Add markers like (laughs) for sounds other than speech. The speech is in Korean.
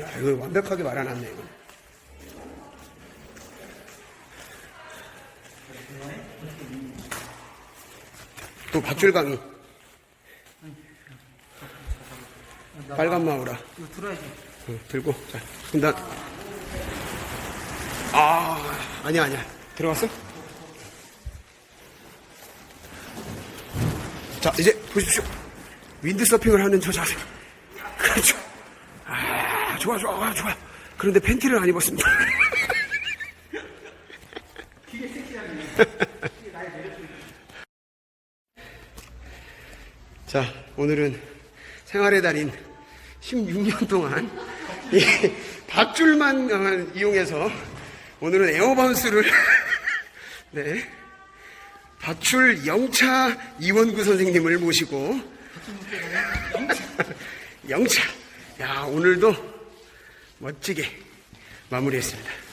야, 이거 완벽하게 말아놨네, 이거. 또 밧줄 강이. 빨간 마우라. 이거 들어야지. 어, 들고, 자, 분단. 아, 아니야, 아니야. 들어갔어? 자, 이제 보십시오. 윈드서핑을 하는 저 자세. 그렇죠. 아, 좋아, 좋아, 아, 좋아. 그런데 팬티를 안 입었습니다. (laughs) 자, 오늘은 생활의 달인 16년 동안 이 밧줄만 어, 이용해서 오늘은 에어바운스를 (laughs) 네 밧줄 영차 이원구 선생님을 모시고 영차 야 오늘도 멋지게 마무리했습니다.